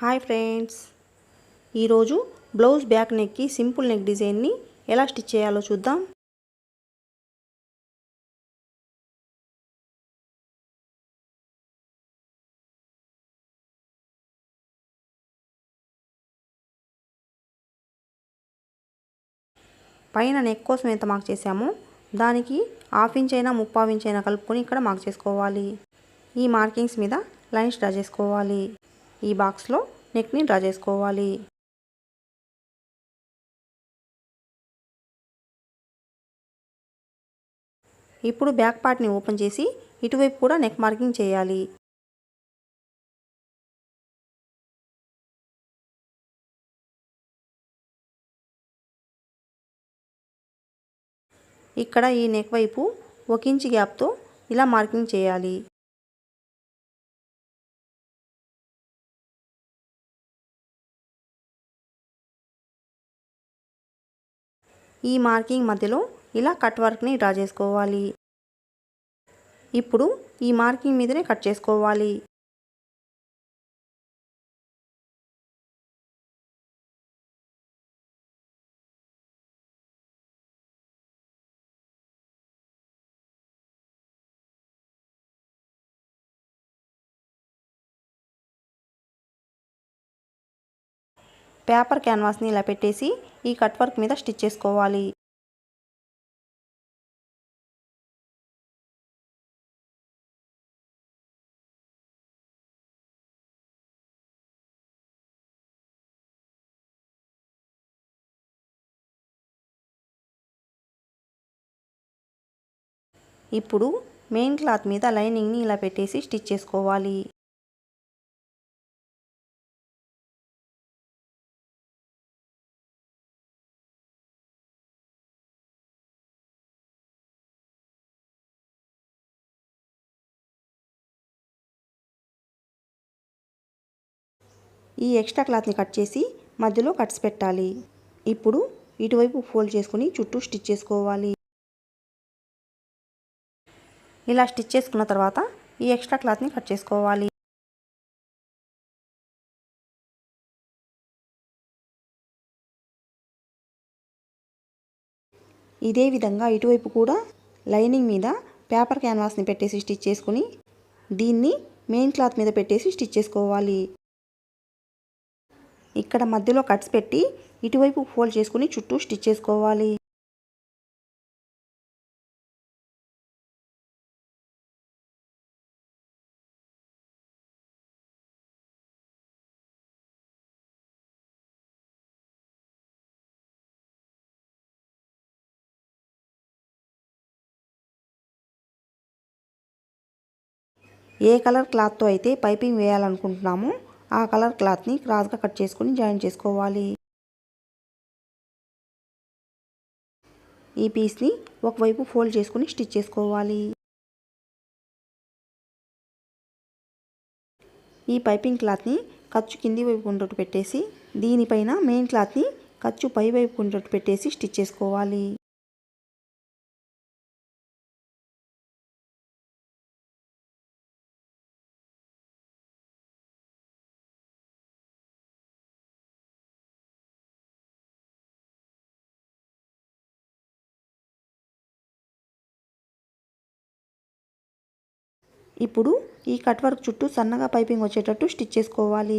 Hi friends. ఈరోజు blouse back నెక్కి simple neck డిజైన్ని ఎలా స్టిచ్ చేయాలో చూద్దాం. పైన నెక్ కోసం ఎంత మార్క్ చేసామో దానికి హాఫ్ ఇంచ్ అయినా ముప్పావు ఇంచ్ అయినా కలుపుకొని ఇక్కడ మార్క్ చేసుకోవాలి. ఈ మార్కింగ్స్ మీద లైన్స్ డ్రా చేసుకోవాలి. ఈ బాక్స్లో నెక్ని డ్రా చేసుకోవాలి. ఇప్పుడు బ్యాక్ పార్ట్ని ఓపెన్ చేసి ఇటువైపు కూడా నెక్ మార్కింగ్ చేయాలి. ఇక్కడ ఈ నెక్ వైపు ఒక ఇంచ్ గ్యాప్తో ఇలా మార్కింగ్ చేయాలి. ఈ మార్కింగ్ మధ్యలో ఇలా కట్ వర్క్ని డ్రా చేసుకోవాలి. ఇప్పుడు ఈ మార్కింగ్ మీదనే కట్ చేసుకోవాలి. పేపర్ క్యాన్వాస్ని ఇలా పెట్టేసి ఈ కట్ వర్క్ మీద స్టిచ్ చేసుకోవాలి. ఇప్పుడు మెయిన్ క్లాత్ మీద లైనింగ్ని ఇలా పెట్టేసి స్టిచ్ చేసుకోవాలి. ఈ ఎక్స్ట్రా క్లాత్ని కట్ చేసి మధ్యలో కట్స్ పెట్టాలి. ఇప్పుడు ఇటువైపు ఫోల్డ్ చేసుకుని చుట్టూ స్టిచ్ చేసుకోవాలి. ఇలా స్టిచ్ చేసుకున్న తర్వాత ఈ ఎక్స్ట్రా క్లాత్ని కట్ చేసుకోవాలి. ఇదే విధంగా ఇటువైపు కూడా లైనింగ్ మీద పేపర్ క్యాన్వాస్ని పెట్టేసి స్టిచ్ చేసుకుని దీన్ని మెయిన్ క్లాత్ మీద పెట్టేసి స్టిచ్ చేసుకోవాలి. ఇక్కడ మధ్యలో కట్స్ పెట్టి ఇటువైపు ఫోల్డ్ చేసుకుని చుట్టూ స్టిచ్ చేసుకోవాలి. ఏ కలర్ క్లాత్తో అయితే పైపింగ్ వేయాలనుకుంటున్నామో ఆ కలర్ క్లాత్ని క్రాస్గా కట్ చేసుకుని జాయిన్ చేసుకోవాలి. ఈ పీస్ని ఒకవైపు ఫోల్డ్ చేసుకుని స్టిచ్ చేసుకోవాలి. ఈ పైపింగ్ క్లాత్ని ఖర్చు కింది వైపు ఉండేట్టు పెట్టేసి దీనిపైన మెయిన్ క్లాత్ని ఖర్చు పై వైపు ఉండేట్టు పెట్టేసి స్టిచ్ చేసుకోవాలి. ఇప్పుడు ఈ కట్ వర్క్ చుట్టూ సన్నగా పైపింగ్ వచ్చేటట్టు స్టిచ్ చేసుకోవాలి.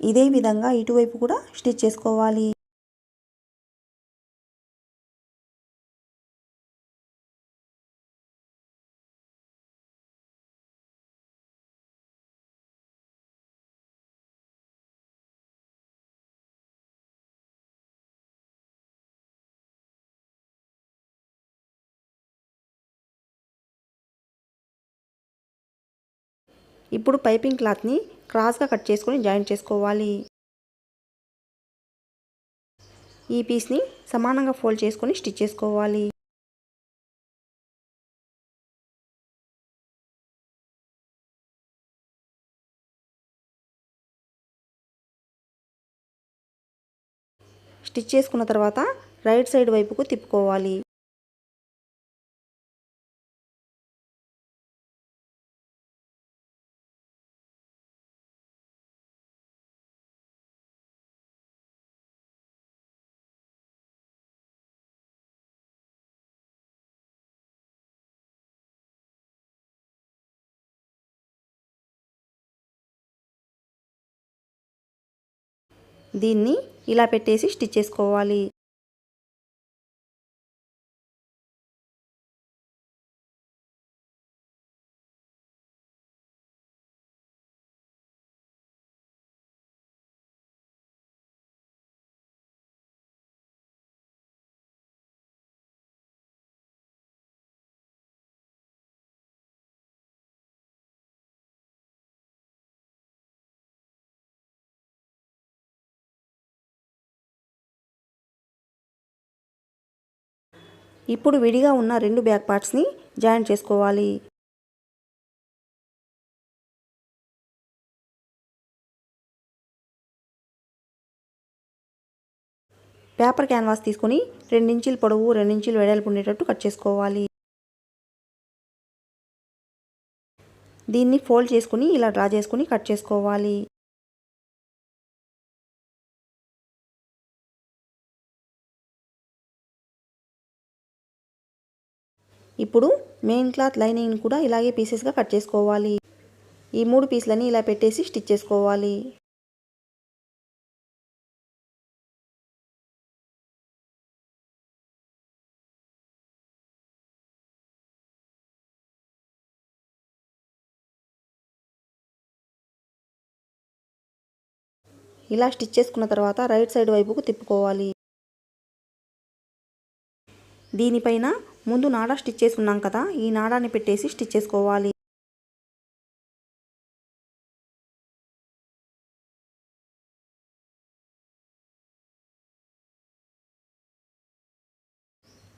ఇదే విధంగా ఇటువైపు కూడా స్టిచ్ చేసుకోవాలి. ఇప్పుడు పైపింగ్ క్లాత్ని క్రాస్గా కట్ చేసుకొని జాయింట్ చేసుకోవాలి. ఈ పీస్ని సమానంగా ఫోల్డ్ చేసుకొని స్టిచ్ చేసుకోవాలి. స్టిచ్ చేసుకున్న తర్వాత రైట్ సైడ్ వైపుకు తిప్పుకోవాలి. దీన్ని ఇలా పెట్టేసి స్టిచ్ చేసుకోవాలి. ఇప్పుడు విడిగా ఉన్న రెండు బ్యాక్ పార్ట్స్ని జాయింట్ చేసుకోవాలి. పేపర్ క్యాన్వాస్ తీసుకొని రెండించీలు పొడవు రెండించీలు వెడల్పు ఉండేటట్టు కట్ చేసుకోవాలి. దీన్ని ఫోల్డ్ చేసుకుని ఇలా డ్రా చేసుకుని కట్ చేసుకోవాలి. ఇప్పుడు మెయిన్ క్లాత్ లైనింగ్ని కూడా ఇలాగే పీసెస్గా కట్ చేసుకోవాలి. ఈ మూడు పీసులని ఇలా పెట్టేసి స్టిచ్ చేసుకోవాలి. ఇలా స్టిచ్ చేసుకున్న తర్వాత రైట్ సైడ్ వైపుకు తిప్పుకోవాలి. దీనిపైన ముందు నాడా స్టిచ్ చేసి ఉన్నాం కదా ఈ నాడాన్ని పెట్టేసి స్టిచ్ చేసుకోవాలి.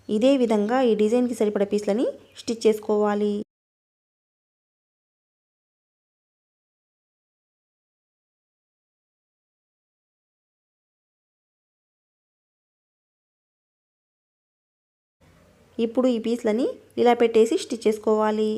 ఇదే విధంగా ఈ డిజైన్కి సరిపడే పీస్లని స్టిచ్ చేసుకోవాలి. ఇప్పుడు ఈ పీస్లని ఇలా పెట్టేసి స్టిచ్ చేసుకోవాలి.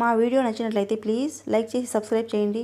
మా వీడియో నచ్చినట్లయితే ప్లీజ్ లైక్ చేసి సబ్స్క్రైబ్ చేయండి.